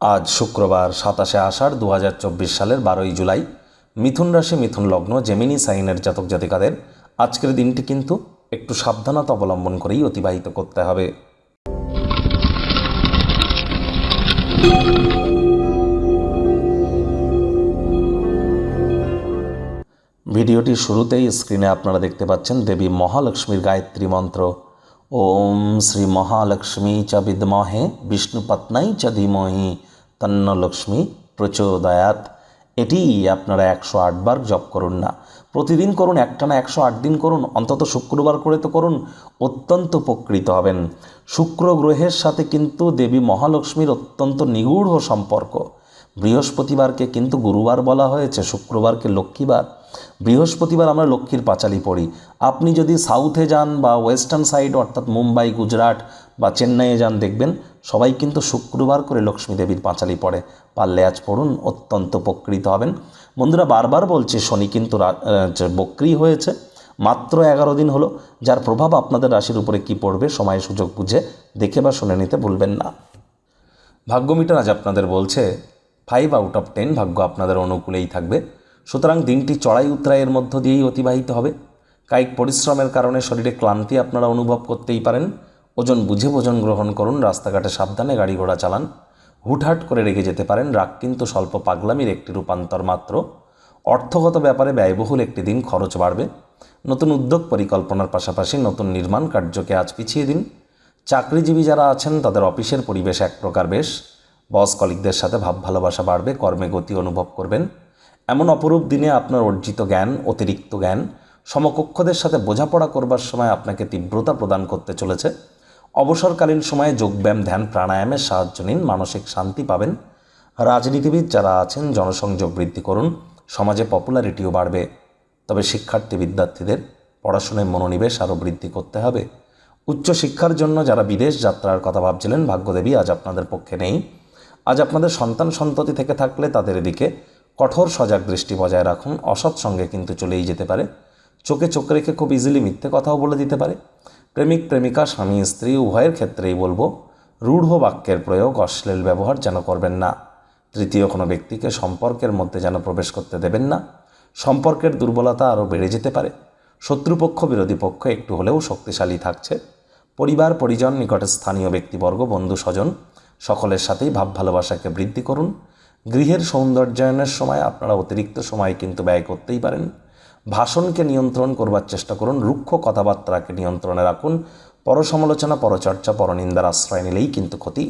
আজ শুক্রবার সাতাশে আষাঢ় দু হাজার চব্বিশ সালের বারোই জুলাই। মিথুন রাশি, মিথুন লগ্ন, জেমিনি সাইনের জাতক জাতিকাদের আজকের দিনটি কিন্তু একটু সাবধানতা অবলম্বন করেই অতিবাহিত করতে হবে। ভিডিওটির শুরুতেই স্ক্রিনে আপনারা দেখতে পাচ্ছেন দেবী মহালক্ষ্মীর গায়ত্রী মন্ত্র। ওম শ্রী মহালক্ষ্মী চ বিদ্মহে বিষ্ণুপত্নাই চ ধীমহি তন্ন লক্ষ্মী প্রচোদয়াত। এটি আপনারা একশো আটবার জপ করুন না। প্রতিদিন করুন, একটানা একশো আট দিন করুন, অন্তত শুক্রবার করে তো করুন, অত্যন্ত উপকৃত হবেন। শুক্র গ্রহের সাথে কিন্তু দেবী মহালক্ষ্মীর অত্যন্ত নিগূঢ় সম্পর্ক। বৃহস্পতিবারকে কিন্তু গুরুবার বলা হয়েছে, শুক্রবারকে লক্ষ্মীবার। বৃহস্পতিবার আমরা লক্ষ্মীর পাঁচালি পড়ি। আপনি যদি সাউথে যান বা ওয়েস্টার্ন সাইড, অর্থাৎ মুম্বাই, গুজরাট বা চেন্নাইয়ে যান, দেখবেন সবাই কিন্তু শুক্রবার করে লক্ষ্মী দেবীর পাঁচালি পড়ে। পারলে আজ পড়ুন, অত্যন্ত উপকৃত হবেন। বন্ধুরা, বারবার বলছি, শনি কিন্তু বক্রি হয়েছে, মাত্র এগারো দিন হলো, যার প্রভাব আপনাদের রাশির উপরে কি পড়বে সময়, সুযোগ বুঝে দেখে বা শুনে নিতে ভুলবেন না। ভাগ্যমিটার আজ আপনাদের বলছে ফাইভ আউট অফ টেন ভাগ্য আপনাদের অনুকূলেই থাকবে। সুতরাং দিনটি চড়াই উতরাইয়ের মধ্য দিয়েই অতিবাহিত হবে। কায়িক পরিশ্রমের কারণে শরীরে ক্লান্তি আপনারা অনুভব করতেই পারেন। ওজন বুঝে ভোজন গ্রহণ করুন, রাস্তাঘাটে সাবধানে গাড়ি ঘোড়া চালান। হুটহাট করে রেগে যেতে পারেন, রাগ কিন্তু স্বল্প পাগলামির একটি রূপান্তর মাত্র। অর্থগত ব্যাপারে ব্যয়বহুল একটি দিন খরচ বাড়বে। নতুন উদ্যোগ পরিকল্পনার পাশাপাশি নতুন নির্মাণ কার্যকে আজ পিছিয়ে দিন। চাকরিজীবী যারা আছেন, তাদের অফিসের পরিবেশ এক প্রকার বেশ। বস কলিকদের সাথে ভাব ভালোবাসা বাড়বে, কর্মে গতি অনুভব করবেন। এমন অপরূপ দিনে আপনার অর্জিত জ্ঞান, অতিরিক্ত জ্ঞান, সমকক্ষদের সাথে বোঝাপড়া করবার সময় আপনাকে তীব্রতা প্রদান করতে চলেছে। অবসরকালীন সময়ে যোগব্যায়াম, ধ্যান প্রাণায়ামের সাহায্য নিন, মানসিক শান্তি পাবেন। রাজনীতিবিদ যারা আছেন, জনসংযোগ বৃদ্ধি করুন, সমাজে পপুলারিটিও বাড়বে। তবে শিক্ষার্থী বিদ্যার্থীদের পড়াশোনায় মনোনিবেশ আরও বৃদ্ধি করতে হবে। উচ্চশিক্ষার জন্য যারা বিদেশ যাত্রার কথা ভাবছিলেন, ভাগ্যদেবী আজ আপনাদের পক্ষে নেই। আজ আপনাদের সন্তান সন্ততি থেকে থাকলে তাদের এদিকে কঠোর সজাগ দৃষ্টি বজায় রাখুন, অসৎ সঙ্গে কিন্তু চলেই যেতে পারে। চোখে চোখ রেখে খুব ইজিলি মিথ্যে কথাও বলে দিতে পারে। প্রেমিক, প্রেমিকা, স্বামী, স্ত্রী, উভয়ের ক্ষেত্রেই বলব, রূঢ় বাক্যের প্রয়োগ অশ্লীল ব্যবহার যেন করবেন না। তৃতীয় কোনো ব্যক্তিকে সম্পর্কের মধ্যে যেন প্রবেশ করতে দেবেন না। সম্পর্কের দুর্বলতা আরও বেড়ে যেতে পারে। শত্রুপক্ষ, বিরোধী পক্ষ একটু হলেও শক্তিশালী থাকছে। পরিবার, পরিজন নিকটে স্থানীয় ব্যক্তিবর্গ, বন্ধু, স্বজন, সকলের সাথেই ভাব ভালোবাসাকে বৃদ্ধি করুন। গৃহের সৌন্দর্যায়নের সময় আপনারা অতিরিক্ত সময় কিন্তু ব্যয় করতেই পারেন। ভাষণকে নিয়ন্ত্রণ করবার চেষ্টা করুন, রুক্ষ কথাবার্তাকে নিয়ন্ত্রণে রাখুন। পরসমালোচনা, পরচর্চা, পরনিন্দার আশ্রয় নিলেই কিন্তু ক্ষতি।